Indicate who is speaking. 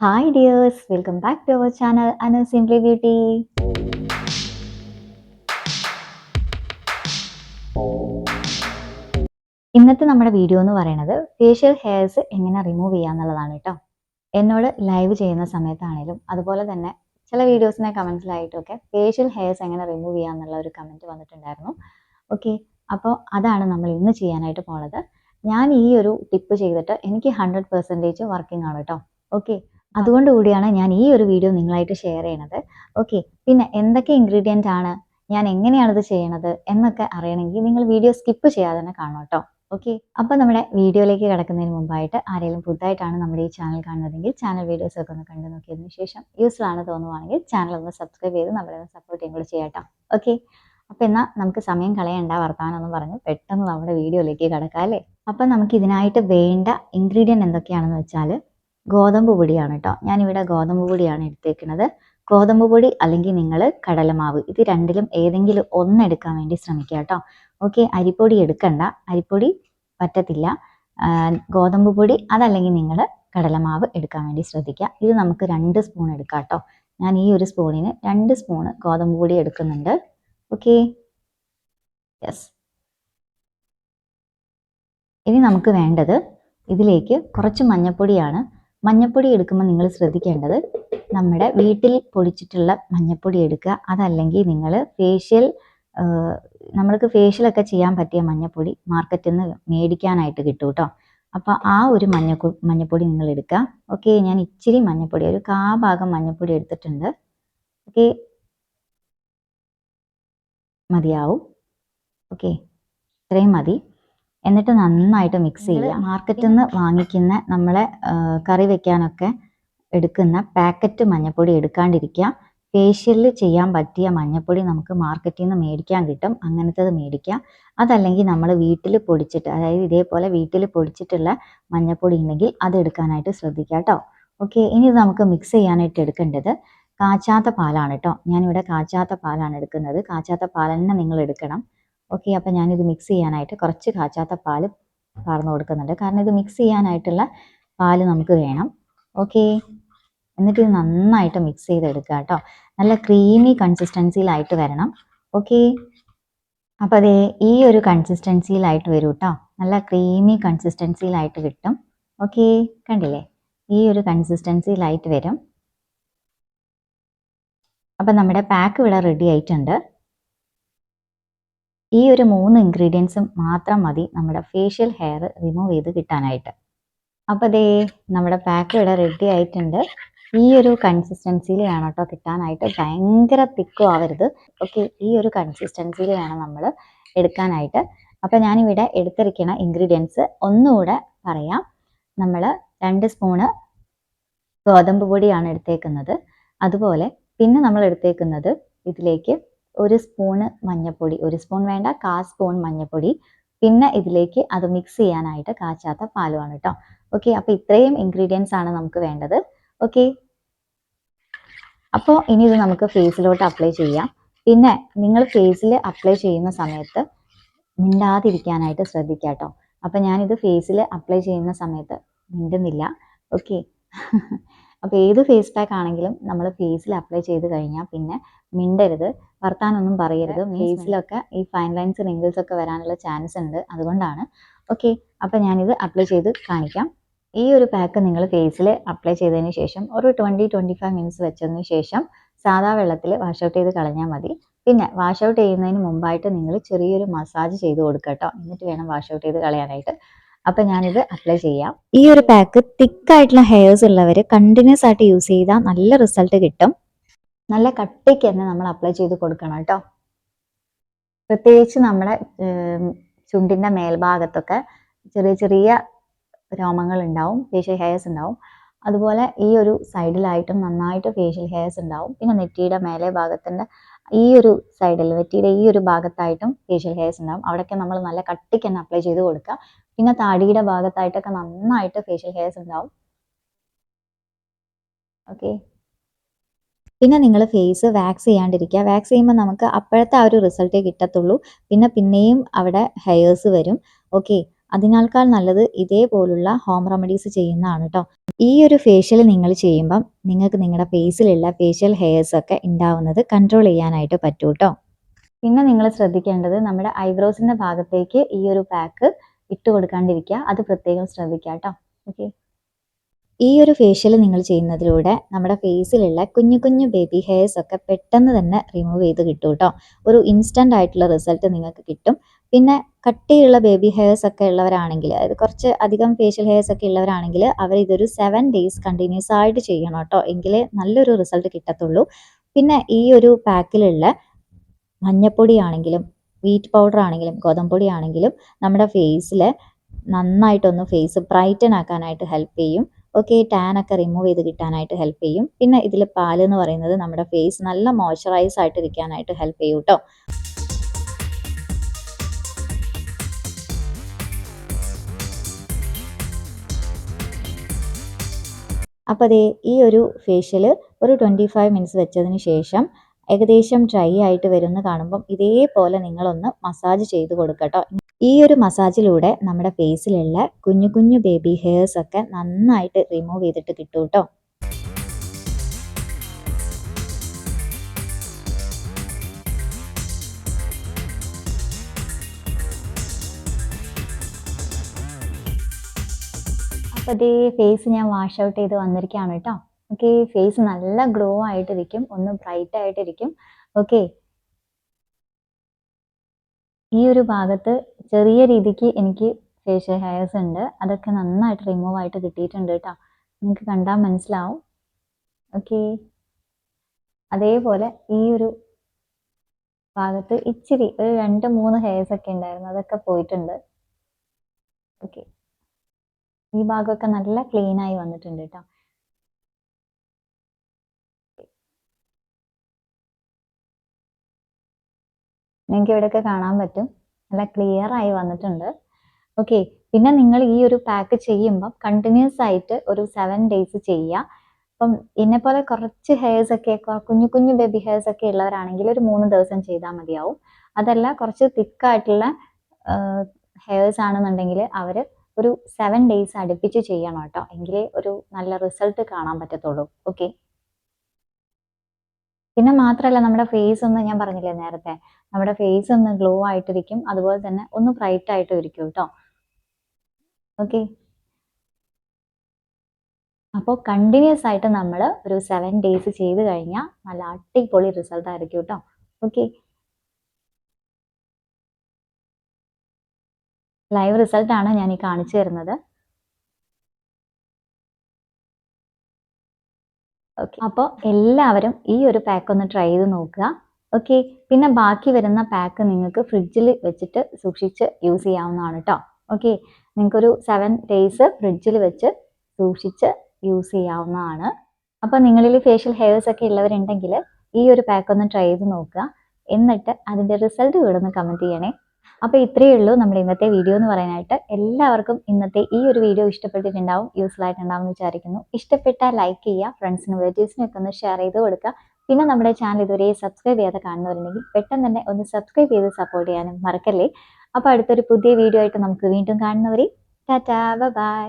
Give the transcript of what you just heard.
Speaker 1: Hi dears welcome back to our channel അന simply beauty ഇന്നത്തെ നമ്മുടെ വീഡിയോ എന്ന് പറയുന്നത് ഫേഷ്യൽ ഹെയർസ് എങ്ങനെ റിമൂവ് ചെയ്യാന്നുള്ളതാണ് കേട്ടോ. എന്നോട് ലൈവ് ചെയ്യുന്ന സമയത്താണേലും അതുപോലെ തന്നെ ചില വീഡിയോസിനെ കമൻസിലായിട്ടൊക്കെ ഫേഷ്യൽ ഹെയർസ് എങ്ങനെ റിമൂവ് ചെയ്യാന്നുള്ള ഒരു കമന്റ് വന്നിട്ടുണ്ടായിരുന്നു. ഓക്കെ അപ്പോൾ അതാണ് നമ്മൾ ഇന്ന് ചെയ്യാനായിട്ട് പോണത്. ഞാൻ ഈ ഒരു ടിപ്പ് ചെയ്തിട്ട് എനിക്ക് ഹൺഡ്രഡ് പെർസെന്റേജ് വർക്കിംഗ് ആണ് കേട്ടോ. ഓക്കെ അതുകൊണ്ട് കൂടിയാണ് ഞാൻ ഈ ഒരു വീഡിയോ നിങ്ങളായിട്ട് ഷെയർ ചെയ്യണത്. ഓക്കെ പിന്നെ എന്തൊക്കെ ഇൻഗ്രീഡിയന്റ് ആണ്? ഞാൻ എങ്ങനെയാണ് ഇത് ചെയ്യണത്? എന്നൊക്കെ അറിയണമെങ്കിൽ നിങ്ങൾ വീഡിയോ സ്കിപ്പ് ചെയ്യാതെ തന്നെ കാണണം കേട്ടോ ഓക്കെ അപ്പോൾ നമ്മുടെ വീഡിയോയിലേക്ക് കിടക്കുന്നതിന് മുമ്പായിട്ട് ആരെങ്കിലും പുതുതായിട്ടാണ് നമ്മുടെ ഈ ചാനൽ കാണുന്നതെങ്കിൽ ചാനൽ വീഡിയോസ് ഒക്കെ ഒന്ന് കണ്ടു നോക്കിയതിന് ശേഷം യൂസ്ഫുൾ ആണ് തോന്നുവാണെങ്കിൽ ചാനൽ ഒന്ന് സബ്സ്ക്രൈബ് ചെയ്ത് നമ്മളെ ഒന്ന് സപ്പോർട്ട് ചെയ്യും കൂടി ചെയ്യാട്ടോ ഓക്കെ അപ്പം എന്നാൽ നമുക്ക് സമയം കളയണ്ട വർത്താനൊന്നും പറഞ്ഞ് പെട്ടെന്ന് നമ്മുടെ വീഡിയോയിലേക്ക് കിടക്കാം അല്ലേ? അപ്പം നമുക്ക് ഇതിനായിട്ട് വേണ്ട ഇൻഗ്രീഡിയന്റ് എന്തൊക്കെയാണെന്ന് വെച്ചാൽ ഗോതമ്പ് പൊടിയാണ് കേട്ടോ ഞാനിവിടെ ഗോതമ്പ് പൊടിയാണ് എടുത്തേക്കുന്നത്. ഗോതമ്പ് പൊടി അല്ലെങ്കിൽ നിങ്ങൾ കടലമാവ്. ഇത് രണ്ടിലും ഏതെങ്കിലും ഒന്ന് എടുക്കാൻ വേണ്ടി ശ്രമിക്കുക കേട്ടോ ഓക്കെ അരിപ്പൊടി എടുക്കണ്ട. അരിപ്പൊടി പറ്റത്തില്ല. ഗോതമ്പ് പൊടി അതല്ലെങ്കിൽ നിങ്ങൾ കടലമാവ് എടുക്കാൻ വേണ്ടി ശ്രദ്ധിക്കുക. ഇത് നമുക്ക് രണ്ട് സ്പൂൺ എടുക്കാം കേട്ടോ ഞാൻ ഈ ഒരു സ്പൂണിന് രണ്ട് സ്പൂണ് ഗോതമ്പ് പൊടി എടുക്കുന്നുണ്ട്. ഓക്കെ. യെസ്. ഇനി നമുക്ക് വേണ്ടത് ഇതിലേക്ക് കുറച്ച് മഞ്ഞപ്പൊടിയാണ് മഞ്ഞപ്പൊടി എടുക്കുമ്പോൾ നിങ്ങൾ ശ്രദ്ധിക്കേണ്ടത് നമ്മുടെ വീട്ടിൽ പൊടിച്ചിട്ടുള്ള മഞ്ഞപ്പൊടി എടുക്കുക. അതല്ലെങ്കിൽ നിങ്ങൾ ഫേഷ്യൽ നമ്മൾക്ക് ഫേഷ്യലൊക്കെ ചെയ്യാൻ പറ്റിയ മഞ്ഞപ്പൊടി മാർക്കറ്റിൽ നിന്ന് മേടിക്കാനായിട്ട് കിട്ടും കേട്ടോ. അപ്പോൾ ആ ഒരു മഞ്ഞ മഞ്ഞപ്പൊടി നിങ്ങൾ എടുക്കുക. ഓക്കെ ഞാൻ ഇച്ചിരി മഞ്ഞപ്പൊടി ഒരു കാ ഭാഗം മഞ്ഞപ്പൊടി എടുത്തിട്ടുണ്ട്. ഓക്കെ. മതിയാവും. ഓക്കെ. ഇത്രയും മതി. എന്നിട്ട് നന്നായിട്ട് മിക്സ് ചെയ്യുക മാർക്കറ്റിൽ നിന്ന് വാങ്ങിക്കുന്ന നമ്മളെ കറി വെക്കാനൊക്കെ എടുക്കുന്ന പാക്കറ്റ് മഞ്ഞപ്പൊടി എടുക്കാണ്ടിരിക്കുക ഫേഷ്യലിൽ ചെയ്യാൻ പറ്റിയ മഞ്ഞപ്പൊടി നമുക്ക് മാർക്കറ്റിൽ നിന്ന് മേടിക്കാൻ കിട്ടും. അങ്ങനത്തത് മേടിക്കുക അതല്ലെങ്കിൽ നമ്മൾ വീട്ടിൽ പൊടിച്ചിട്ട് അതായത് ഇതേപോലെ വീട്ടിൽ പൊടിച്ചിട്ടുള്ള മഞ്ഞപ്പൊടി ഉണ്ടെങ്കിൽ അത് എടുക്കാനായിട്ട് ശ്രദ്ധിക്കുക കേട്ടോ. ഓക്കെ ഇനി ഇത് നമുക്ക് മിക്സ് ചെയ്യാനായിട്ട് എടുക്കേണ്ടത് കാച്ചാത്ത പാലാണ് കേട്ടോ. ഞാനിവിടെ കാച്ചാത്ത പാലാണ് എടുക്കുന്നത്. കാച്ചാത്ത പാൽ തന്നെ നിങ്ങൾ എടുക്കണം. ഓക്കെ അപ്പം ഞാനിത് മിക്സ് ചെയ്യാനായിട്ട് കുറച്ച് കാച്ചാത്ത പാൽ പാർന്നു കൊടുക്കുന്നുണ്ട്. കാരണം ഇത് മിക്സ് ചെയ്യാനായിട്ടുള്ള പാൽ നമുക്ക് വേണം. ഓക്കെ എന്നിട്ട് ഇത് നന്നായിട്ട് മിക്സ് ചെയ്തെടുക്കുക കേട്ടോ. നല്ല ക്രീമി കൺസിസ്റ്റൻസിയിലായിട്ട് വരണം. ഓക്കെ അപ്പം അതേ ഈ ഒരു കൺസിസ്റ്റൻസിയിലായിട്ട് വരും കേട്ടോ നല്ല ക്രീമി കൺസിസ്റ്റൻസിയിലായിട്ട് കിട്ടും. ഓക്കെ കണ്ടില്ലേ? ഈ ഒരു കൺസിസ്റ്റൻസിയിലായിട്ട് വരും. അപ്പം നമ്മുടെ പാക്ക് ഇവിടെ റെഡി ആയിട്ടുണ്ട്. ഈ ഒരു മൂന്ന് ഇൻഗ്രീഡിയൻസും മാത്രം മതി നമ്മുടെ ഫേഷ്യൽ ഹെയർ റിമൂവ് ചെയ്ത് കിട്ടാനായിട്ട്. അപ്പോൾ ദേ നമ്മുടെ പാക്ക് ഇവിടെ റെഡി ആയിട്ടുണ്ട്. ഈ ഒരു കൺസിസ്റ്റൻസിയിൽ വേണം കേട്ടോ കിട്ടാനായിട്ട്. ഭയങ്കര തിക്കും ആവരുത്. ഓക്കെ ഈ ഒരു കൺസിസ്റ്റൻസിയിൽ വേണം നമ്മൾ എടുക്കാനായിട്ട്. അപ്പോൾ ഞാനിവിടെ എടുത്തിരിക്കുന്ന ഇൻഗ്രീഡിയൻസ് ഒന്നുകൂടെ പറയാം. നമ്മൾ രണ്ട് സ്പൂണ് ഗോതമ്പ് പൊടിയാണ് എടുത്തേക്കുന്നത്. അതുപോലെ പിന്നെ നമ്മൾ എടുത്തേക്കുന്നത് ഇതിലേക്ക് ഒരു സ്പൂണ് മഞ്ഞൾപ്പൊടി ഒരു സ്പൂൺ വേണ്ട കാ സ്പൂൺ മഞ്ഞൾപ്പൊടി പിന്നെ ഇതിലേക്ക് അത് മിക്സ് ചെയ്യാനായിട്ട് കാച്ചാത്ത പാലുമാണ് കേട്ടോ ഓക്കെ അപ്പോൾ ഇത്രയും ഇൻഗ്രീഡിയൻസ് ആണ് നമുക്ക് വേണ്ടത്. ഓക്കെ അപ്പോൾ ഇനി ഇത് നമുക്ക് ഫേസിലോട്ട് അപ്ലൈ ചെയ്യാം. പിന്നെ നിങ്ങൾ ഫേസിൽ അപ്ലൈ ചെയ്യുന്ന സമയത്ത് മിണ്ടാതിരിക്കാനായിട്ട് ശ്രദ്ധിക്കുക കേട്ടോ അപ്പോൾ ഞാനിത് ഫേസിൽ അപ്ലൈ ചെയ്യുന്ന സമയത്ത് മിണ്ടുന്നില്ല. ഓക്കെ അപ്പോൾ ഏത് ഫേസ് പാക്ക് ആണെങ്കിലും നമ്മൾ ഫേസിൽ അപ്ലൈ ചെയ്ത് കഴിഞ്ഞാൽ പിന്നെ മിണ്ടരുത്. വർത്താനൊന്നും പറയരുത്. ഫേസിലൊക്കെ ഈ ഫൈൻ ലൈൻസ് റിങ്കിൾസ് ഒക്കെ വരാനുള്ള ചാൻസ് ഉണ്ട്. അതുകൊണ്ടാണ്. ഓക്കെ അപ്പൊ ഞാനിത് അപ്ലൈ ചെയ്ത് കാണിക്കാം. ഈ ഒരു പാക്ക് നിങ്ങൾ ഫേസിൽ അപ്ലൈ ചെയ്തതിന് ശേഷം ഒരു ട്വന്റി ട്വന്റി ഫൈവ് മിനിറ്റ്സ് വെച്ചതിന് ശേഷം സാധാ വെള്ളത്തിൽ വാഷ് ഔട്ട് ചെയ്ത് കളഞ്ഞാൽ മതി. പിന്നെ വാഷ് ഔട്ട് ചെയ്യുന്നതിന് മുമ്പായിട്ട് നിങ്ങൾ ചെറിയൊരു മസാജ് ചെയ്ത് കൊടുക്കുക കേട്ടോ എന്നിട്ട് വേണം വാഷ് ഔട്ട് ചെയ്ത് കളയാനായിട്ട്. അപ്പൊ ഞാനിത് അപ്ലൈ ചെയ്യാം. ഈ ഒരു പാക്ക് തിക്കായിട്ടുള്ള ഹെയർസ് ഉള്ളവർ കണ്ടിന്യൂസ് ആയിട്ട് യൂസ് ചെയ്താൽ നല്ല റിസൾട്ട് കിട്ടും. നല്ല കട്ടിക്ക് തന്നെ നമ്മൾ അപ്ലൈ ചെയ്ത് കൊടുക്കണം കേട്ടോ. പ്രത്യേകിച്ച് നമ്മുടെ ചുണ്ടിന്റെ മേൽഭാഗത്തൊക്കെ ചെറിയ ചെറിയ രോമങ്ങൾ ഉണ്ടാവും ഫേഷ്യൽ ഹെയർസ് ഉണ്ടാവും. അതുപോലെ ഈ ഒരു സൈഡിലായിട്ടും നന്നായിട്ട് ഫേഷ്യൽ ഹെയർസ് ഉണ്ടാവും. പിന്നെ നെറ്റിയുടെ മേലെ ഭാഗത്തിന്റെ ഈ ഒരു സൈഡിൽ നെറ്റിയുടെ ഈ ഒരു ഭാഗത്തായിട്ടും ഫേഷ്യൽ ഹെയർസ് ഉണ്ടാവും. അവിടെയൊക്കെ നമ്മൾ നല്ല കട്ടിക്ക് തന്നെ അപ്ലൈ ചെയ്ത് കൊടുക്കുക. പിന്നെ താടിയുടെ ഭാഗത്തായിട്ടൊക്കെ നന്നായിട്ട് ഫേഷ്യൽ ഹെയർസ് ഉണ്ടാവും. ഓക്കെ പിന്നെ നിങ്ങൾ ഫേസ് വാക്സ് ചെയ്യാണ്ടിരിക്കുക. വാക്സ് ചെയ്യുമ്പോൾ നമുക്ക് അപ്പോഴത്തെ ആ ഒരു റിസൾട്ടേ കിട്ടത്തുള്ളൂ. പിന്നെ പിന്നെയും അവിടെ ഹെയേഴ്സ് വരും. ഓക്കെ അതിനേക്കാൾ നല്ലത് ഇതേപോലുള്ള ഹോം റെമഡീസ് ചെയ്യുന്നതാണ് കേട്ടോ ഈ ഒരു ഫേഷ്യൽ നിങ്ങൾ ചെയ്യുമ്പം നിങ്ങൾക്ക് നിങ്ങളുടെ ഫേസിലുള്ള ഫേഷ്യൽ ഹെയർസ് ഒക്കെ ഉണ്ടാവുന്നത് കൺട്രോൾ ചെയ്യാനായിട്ട് പറ്റൂ കേട്ടോ പിന്നെ നിങ്ങൾ ശ്രദ്ധിക്കേണ്ടത് നമ്മുടെ ഐബ്രോസിന്റെ ഭാഗത്തേക്ക് ഈ ഒരു പാക്ക് ഇട്ട് കൊടുക്കാണ്ടിരിക്കുക. അത് പ്രത്യേകം ശ്രദ്ധിക്കുക കേട്ടോ ഓക്കെ ഈ ഒരു ഫേഷ്യൽ നിങ്ങൾ ചെയ്യുന്നതിലൂടെ നമ്മുടെ ഫേസിലുള്ള കുഞ്ഞു കുഞ്ഞു ബേബി ഹെയർസ് ഒക്കെ പെട്ടെന്ന് തന്നെ റിമൂവ് ചെയ്ത് കിട്ടും കേട്ടോ ഒരു ഇൻസ്റ്റന്റ് ആയിട്ടുള്ള റിസൾട്ട് നിങ്ങൾക്ക് കിട്ടും. പിന്നെ കട്ടിയുള്ള ബേബി ഹെയർസ് ഒക്കെ ഉള്ളവരാണെങ്കിൽ അതായത് കുറച്ച് അധികം ഫേഷ്യൽ ഹെയർസ് ഒക്കെ ഉള്ളവരാണെങ്കിൽ അവർ ഇതൊരു സെവൻ ഡേയ്സ് കണ്ടിന്യൂസ് ആയിട്ട് ചെയ്യണം കേട്ടോ എങ്കിലേ നല്ലൊരു റിസൾട്ട് കിട്ടത്തുള്ളൂ. പിന്നെ ഈ ഒരു പാക്കിലുള്ള മഞ്ഞപ്പൊടി ആണെങ്കിലും വീറ്റ് പൗഡർ ആണെങ്കിലും ഗോതമ്പൊടി ആണെങ്കിലും നമ്മുടെ ഫേസിൽ നന്നായിട്ടൊന്ന് ഫേസ് ബ്രൈറ്റൻ ആക്കാനായിട്ട് ഹെൽപ്പ് ചെയ്യും. ഓക്കെ ടാൻ ഒക്കെ റിമൂവ് ചെയ്ത് കിട്ടാനായിട്ട് ഹെൽപ്പ് ചെയ്യും. പിന്നെ ഇതിൽ പാൽ എന്ന് പറയുന്നത് നമ്മുടെ ഫേസ് നല്ല മോയ്സ്ചറൈസ് ആയിട്ട് ഇരിക്കാനായിട്ട് ഹെൽപ്പ് ചെയ്യും കേട്ടോ അപ്പോൾ അതേ ഈ ഒരു ഫേഷ്യൽ ഒരു ട്വന്റി ഫൈവ് മിനിറ്റ്സ് വെച്ചതിന് ശേഷം ഏകദേശം ഡ്രൈ ആയിട്ട് വരുന്ന കാണുമ്പം ഇതേപോലെ നിങ്ങളൊന്ന് മസാജ് ചെയ്ത് കൊടുക്കട്ടോ. ഈ ഒരു മസാജിലൂടെ നമ്മുടെ ഫേസിലുള്ള കുഞ്ഞു കുഞ്ഞു ബേബി ഹെയർസ് ഒക്കെ നന്നായിട്ട് റിമൂവ് ചെയ്തിട്ട് കിട്ടും കേട്ടോ അപ്പോൾ ഇതേ ഫേസ് ഞാൻ വാഷ് ഔട്ട് ചെയ്ത് വന്നിരിക്കുകയാണ് കേട്ടോ. ഓക്കെ ഫേസ് നല്ല ഗ്ലോ ആയിട്ടിരിക്കും. ഒന്ന് ബ്രൈറ്റ് ആയിട്ടിരിക്കും. ഓക്കെ ഈ ഒരു ഭാഗത്ത് ചെറിയ രീതിക്ക് എനിക്ക് ഫേഷ്യൽ ഹെയർസ് ഉണ്ട്. അതൊക്കെ നന്നായിട്ട് റിമൂവ് ആയിട്ട് കിട്ടിയിട്ടുണ്ട് കേട്ടോ നിങ്ങൾക്ക് കണ്ടാൽ മനസ്സിലാവും. ഓക്കെ അതേപോലെ ഈ ഒരു ഭാഗത്ത് ഇച്ചിരി ഒരു രണ്ട് മൂന്ന് ഹെയർസ് ഒക്കെ ഉണ്ടായിരുന്നു. അതൊക്കെ പോയിട്ടുണ്ട്. ഓക്കെ ഈ ഭാഗമൊക്കെ നല്ല ക്ലീനായി വന്നിട്ടുണ്ട് കേട്ടോ നിങ്ങൾക്ക് ഇവിടെയൊക്കെ കാണാൻ പറ്റും. നല്ല ക്ലിയർ ആയി വന്നിട്ടുണ്ട്. ഓക്കെ പിന്നെ നിങ്ങൾ ഈ ഒരു പാക്ക് ചെയ്യുമ്പോൾ കണ്ടിന്യൂസ് ആയിട്ട് ഒരു സെവൻ ഡേയ്സ് ചെയ്യുക. അപ്പം എന്നെ പോലെ കുറച്ച് ഹെയർസ് ഒക്കെ കുഞ്ഞു കുഞ്ഞു ബേബി ഹെയർസ് ഒക്കെ ഉള്ളവരാണെങ്കിൽ ഒരു മൂന്ന് ദിവസം ചെയ്താൽ മതിയാവും. അതല്ല കുറച്ച് തിക്കായിട്ടുള്ള ഹെയർസ് ആണെന്നുണ്ടെങ്കിൽ അവർ ഒരു സെവൻ ഡേയ്സ് അടുപ്പിച്ച് ചെയ്യണം കേട്ടോ. എങ്കിലേ ഒരു നല്ല റിസൾട്ട് കാണാൻ പറ്റത്തുള്ളൂ. ഓക്കെ പിന്നെ മാത്രമല്ല നമ്മുടെ ഫേസ് ഒന്ന് ഞാൻ പറഞ്ഞില്ലേ നേരത്തെ? നമ്മുടെ ഫേസ് ഒന്ന് ഗ്ലോ ആയിട്ടിരിക്കും. അതുപോലെ തന്നെ ഒന്ന് ബ്രൈറ്റ് ആയിട്ടും ഇരിക്കും കേട്ടോ ഓക്കെ അപ്പോൾ കണ്ടിന്യൂസ് ആയിട്ട് നമ്മൾ ഒരു സെവൻ ഡേയ്സ് ചെയ്ത് കഴിഞ്ഞാൽ നല്ല അടിപൊളി റിസൾട്ട് ആയിരിക്കും കേട്ടോ ഓക്കെ ലൈവ് റിസൾട്ടാണ് ഞാൻ ഈ കാണിച്ചു തരുന്നത്. ഓക്കെ അപ്പോൾ എല്ലാവരും ഈ ഒരു പാക്ക് ഒന്ന് ട്രൈ ചെയ്ത് നോക്കുക. ഓക്കെ പിന്നെ ബാക്കി വരുന്ന പാക്ക് നിങ്ങൾക്ക് ഫ്രിഡ്ജിൽ വെച്ചിട്ട് സൂക്ഷിച്ച് യൂസ് ചെയ്യാവുന്നതാണ് കേട്ടോ ഓക്കെ നിങ്ങൾക്കൊരു സെവൻ ഡേയ്സ് ഫ്രിഡ്ജിൽ വെച്ച് സൂക്ഷിച്ച് യൂസ് ചെയ്യാവുന്നതാണ്. അപ്പോൾ നിങ്ങളിൽ ഫേഷ്യൽ ഹെയർസ് ഒക്കെ ഉള്ളവരുണ്ടെങ്കിൽ ഈ ഒരു പാക്ക് ഒന്ന് ട്രൈ ചെയ്ത് നോക്കുക. എന്നിട്ട് അതിന്റെ റിസൾട്ട് ഇവിടെ ഒന്ന് കമന്റ് ചെയ്യണേ. അപ്പോൾ ഇത്രയേ ഉള്ളൂ നമ്മുടെ ഇന്നത്തെ വീഡിയോ എന്ന് പറയാനായിട്ട്. എല്ലാവർക്കും ഇന്നത്തെ ഈ ഒരു വീഡിയോ ഇഷ്ടപ്പെട്ടിട്ടുണ്ടാവും യൂസ്ഫുൾ ആയിട്ടുണ്ടാവും എന്ന് വിചാരിക്കുന്നു. ഇഷ്ടപ്പെട്ടാൽ ലൈക്ക് ചെയ്യുക ഫ്രണ്ട്സിനും റിലേറ്റീവ്സിനും ഒക്കെ ഒന്ന് ഷെയർ ചെയ്ത് കൊടുക്കുക. പിന്നെ നമ്മുടെ ചാനൽ ഇതുവരെ സബ്സ്ക്രൈബ് ചെയ്യാതെ കാണുന്നവരുണ്ടെങ്കിൽ പെട്ടെന്ന് തന്നെ ഒന്ന് സബ്സ്ക്രൈബ് ചെയ്ത് സപ്പോർട്ട് ചെയ്യാനും മറക്കല്ലേ. അപ്പോൾ അടുത്തൊരു പുതിയ വീഡിയോ ആയിട്ട് നമുക്ക് വീണ്ടും കാണുന്നവരെ ടാറ്റാ ബൈ